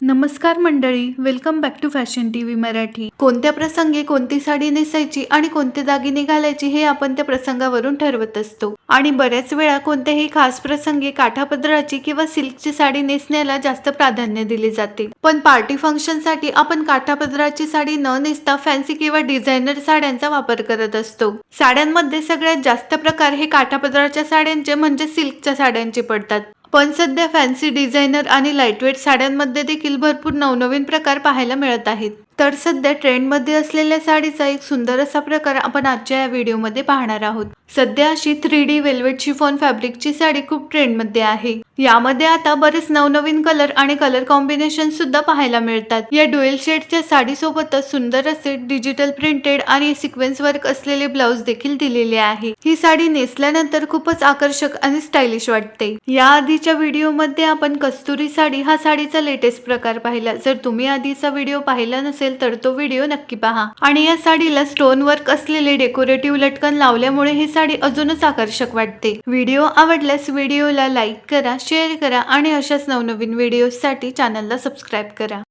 नमस्कार मंडळी welcome back to fashion T V Marathi. कोणत्या प्रसंगी कोणती साडी नेसायची आणि कोणते दागिने घालायचे हे आपण त्या प्रसंगावरून ठरवत असतो. आणि बऱ्याच वेळा कोणत्याही खास प्रसंगी काठापदराची किंवा सिल्कची साडी नेसण्याला जास्त प्राधान्य दिले जाते. पण पार्टी फंक्शनसाठी आपण काठापदराची साडी न नेसता फॅन्सी किंवा डिझायनर साड्यांचा वापर करत असतो. साड्यांमध्ये सगळ्यात जास्त प्रकार हे काठापदराच्या साड्यांचे म्हणजे सिल्कच्या साड्यांचे पडतात. पण सध्या फॅन्सी डिझायनर आणि लाईटवेट साड्यांमध्ये देखील भरपूर नवनवीन प्रकार पाहायला मिळत आहेत. तर सध्या ट्रेंडमध्ये असलेल्या साडीचा एक सुंदर असा प्रकार आपण आजच्या या व्हिडिओमध्ये पाहणार आहोत. सध्या अशी थ्री डी वेल्वेट शिफॉन फॅब्रिकची साडी खूप ट्रेंडमध्ये आहे. यामध्ये आता बरेच नवनवीन कलर आणि कलर कॉम्बिनेशन सुद्धा पाहायला मिळतात. या डुएल शेडच्या साडी सोबतच सुंदर असे डिजिटल प्रिंटेड आणि सिक्वेन्स वर्क असलेले ब्लाउज देखील दिलेले आहे. ही साडी नेसल्यानंतर खूपच आकर्षक आणि स्टायलिश वाटते. या आधीच्या व्हिडिओमध्ये आपण कस्तुरी साडी हा साडीचा लेटेस्ट प्रकार पाहिला. जर तुम्ही आधीचा व्हिडिओ पाहिला नसेल नसेल तर तो व्हिडिओ नक्की पहा. आणि या साडीला स्टोन वर्क असलेले डेकोरेटिव्ह लटकन लावल्यामुळे ही साडी अजूनच आकर्षक वाटते. व्हिडिओ आवडल्यास व्हिडिओला लाईक करा शेअर करा आणि अशाच नवनवीन व्हिडिओसाठी चॅनलला सबस्क्राईब करा.